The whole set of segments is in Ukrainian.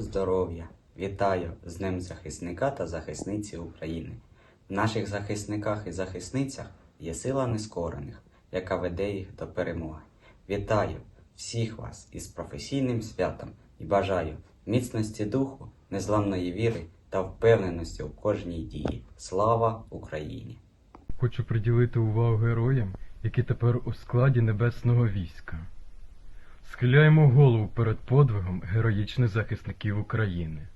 здоров'я! Вітаю з Днем захисника та захисниці України. В наших захисниках і захисницях є сила нескорених, яка веде їх до перемоги. Вітаю всіх вас із професійним святом і бажаю міцності духу, незламної віри та впевненості у кожній дії. Слава Україні! Хочу приділити увагу героям, які тепер у складі небесного війська. Схиляємо голову перед подвигом героїчних захисників України.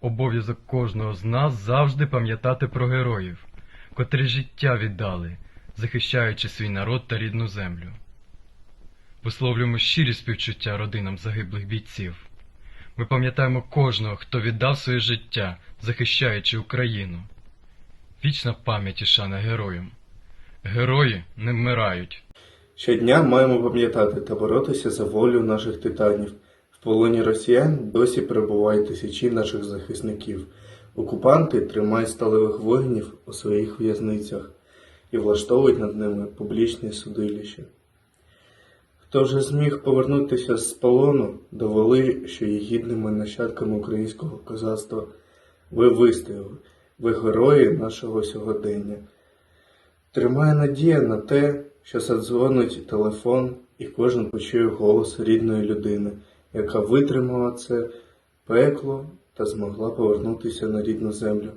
Обов'язок кожного з нас завжди пам'ятати про героїв, котрі життя віддали, захищаючи свій народ та рідну землю. Висловлюємо щирі співчуття родинам загиблих бійців. Ми пам'ятаємо кожного, хто віддав своє життя, захищаючи Україну. Вічна пам'ять і шана героям. Герої не вмирають. Щодня маємо пам'ятати та боротися за волю наших титанів. В полоні росіян досі перебувають тисячі наших захисників. Окупанти тримають сталевих воїнів у своїх в'язницях і влаштовують над ними публічні судилища. Хто вже зміг повернутися з полону, довели, що є гідними нащадками українського козацтва. Ви вистояли, ви герої нашого сьогодення. Тримає надія на те, що задзвонить телефон, і кожен почує голос рідної людини, яка витримала це пекло та змогла повернутися на рідну землю.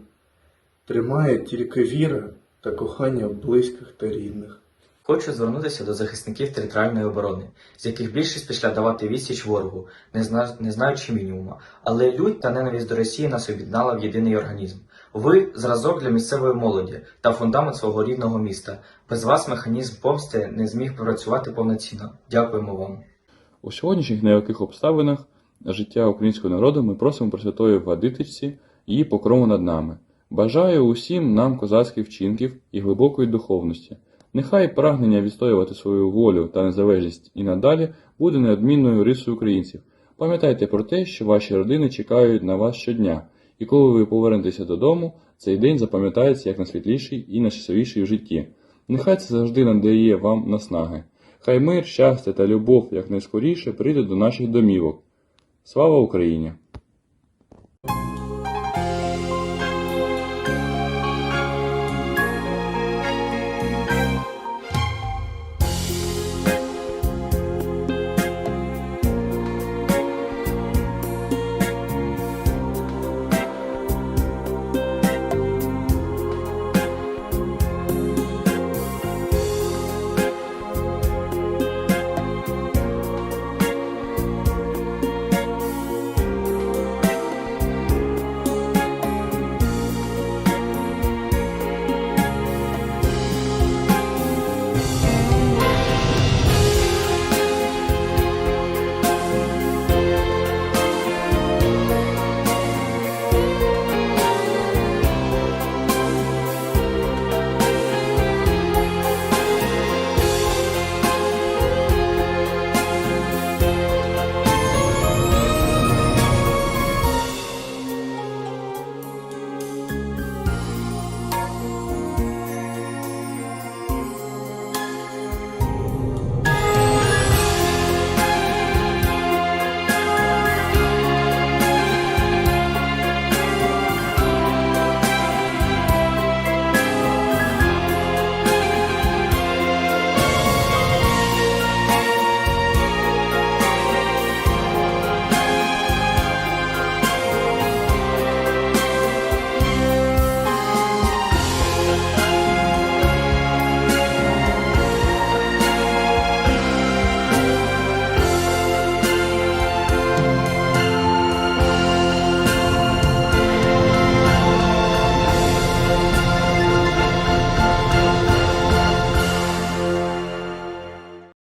Тримає тільки віра та кохання близьких та рідних. Хочу звернутися до захисників територіальної оборони, з яких більшість пішла давати відсіч ворогу, не, зна... не знаючи мінімума. Але лють та ненависть до Росії нас об'єднала в єдиний організм. Ви зразок для місцевої молоді та фундамент свого рідного міста. Без вас механізм помсти не зміг працювати повноцінно. Дякуємо вам. У сьогоднішніх неяких обставинах життя українського народу ми просимо Пресвятої Владитичці її покрому над нами. Бажаю усім нам козацьких вчинків і глибокої духовності. Нехай прагнення відстоювати свою волю та незалежність і надалі буде неодмінною рисою українців. Пам'ятайте про те, що ваші родини чекають на вас щодня, і коли ви повернетеся додому, цей день запам'ятається як найсвітліший і найщасливіший в житті. Нехай це завжди надає вам наснаги. Хай мир, щастя та любов якнайскоріше прийде до наших домівок. Слава Україні!